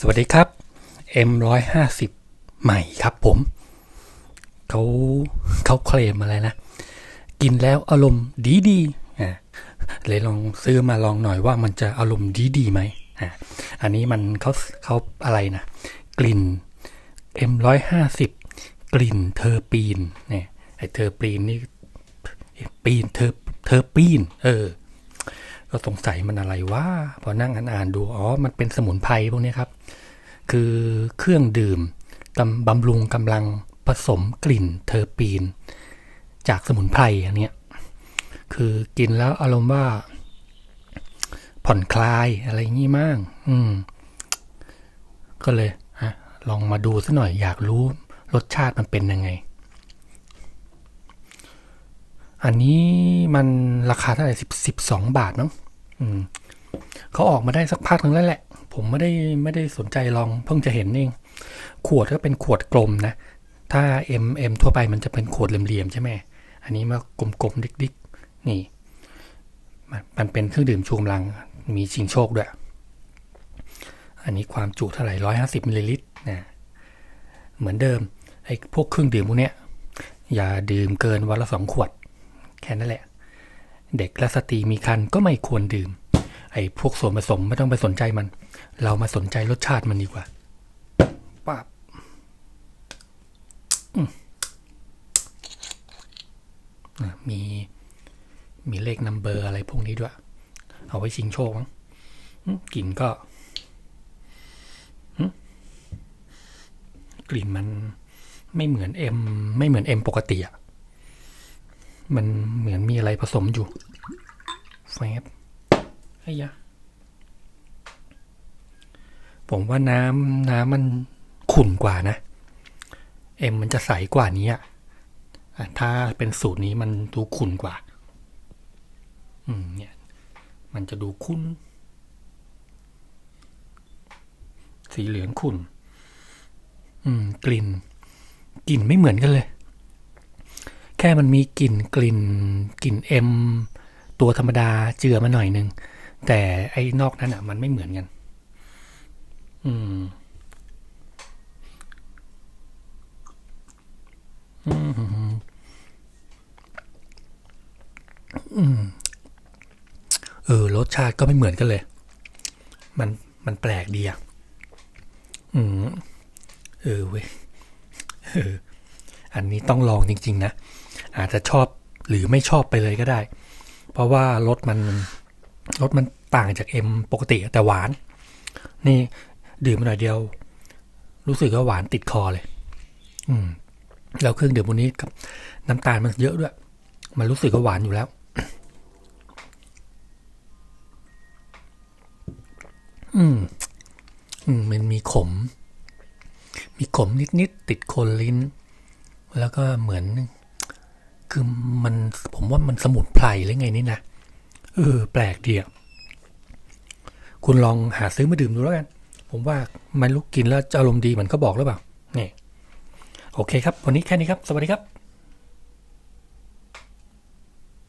สวัสดีครับ M150 ใหม่ครับผมเขาเขาเคลมอะไรนะ กินแล้วอารมณ์ดีดีอะเลยลองซื้อมาลองหน่อยว่ามันจะอารมณ์ดีดีไหมอะอันนี้มันเขาเขาอะไรนะ กลิ่น M150 กลิ่นเทอร์ปีนเนี่ยไอเทอร์ปีนนี่ปีนเทอร์เทอร์ปีน เออ ก็สงสัยมันอะไรว่า พอนั่งอ่านๆดู อ๋อ มันเป็นสมุนไพรพวกนี้ครับ คือเครื่องดื่มกำบำรุงกำลังผสมกลิ่นเทอร์ปีน จากสมุนไพรอันเนี้ยคือกินแล้วอารมณ์ว่า ผ่อนคลายอะไรงี้มั่งอืม ก็เลยฮะลองมาดูซะหน่อยอยากรู้รสชาติมันเป็นยังไง อันนี้มันราคาเท่าไหร่สิบสิบสองบาทมั้งอืมเขาออกมาได้สักพักนึงแล้วแหละ ผมไม่ได้ไม่ได้สนใจลองเพิ่งจะเห็นเอง ขวดก็เป็นขวดกลมนะ ถ้า M M ทั่วไปมันจะเป็นขวดเหลี่ยมๆใช่ไหม อันนี้มากลมๆดิกๆ นี่ มันมันเป็นเครื่องดื่มชูกำลัง มีชิงโชคด้วย อันนี้ความจุเท่าไหร่ร้อยห้าสิบมิลลิลิตรนะ เหมือนเดิมไอ้พวกเครื่องดื่มพวกเนี้ยอย่าดื่มเกินวันละสองขวด แค่นั้นแหละ เด็กและสตรีมีคันก็ไม่ควรดื่ม ไอ้พวกส่วนผสมไม่ต้องไปสนใจมัน เรามาสนใจรสชาติมันดีกว่าป้าบอืมอะมีมีเลขนัมเบอร์อะไรพวกนี้ด้วย เอาไว้ชิงโชคมั้งอืมกลิ่นก็อืมกลิ่นมันไม่เหมือนเอ็มไม่เหมือนเอ็มปกติอะ มันเหมือนมีอะไรผสมอยู่แฟบไอ้ยะผมว่าน้ำน้ำมันขุ่นกว่านะ เอ็มมันจะใสกว่านี้อะอะถ้าเป็นสูตรนี้มันดูขุ่นกว่า อืมเนี่ย มันจะดูขุ่นสีเหลืองขุ่น อืม กลิ่น กลิ่นไม่เหมือนกันเลย แค่มันมีกลิ่นกลิ่นกลิ่นเอ็มตัวธรรมดาเจือมาหน่อยหนึ่งแต่ไอ้นอกนั้นอะ มันไม่เหมือนกัน อืม อืมอืมเออรสชาติก็ไม่เหมือนกันเลย มันมันแปลกดีอะ อืม เออเว้ย เออ อันนี้ต้องลองจริง ๆ นะ อาจจะชอบหรือไม่ชอบไปเลยก็ได้ เพราะว่ารสมันรสมันต่างจากเอ็มปกติแต่หวาน นี่ดื่มมาหน่อยเดียว รู้สึกว่าหวานติดคอเลย อืมแล้วเครื่องดื่มพวกนี้กับน้ำตาลมันเยอะด้วย มันรู้สึกว่าหวานอยู่แล้ว อืม อืม มันมีขม มีขมนิดๆติดคนลิ้น แล้วก็เหมือน คือมันผมว่ามันสมุนไพรหรือไงนี่นะเออ แปลกดีอะคุณลองหาซื้อมาดื่มดูแล้วกัน ผมว่ามันลุกกินแล้วจะอารมณ์ดีเหมือนก็บอกหรือเปล่านี่โอเคครับ วันนี้แค่นี้ครับ สวัสดีครับ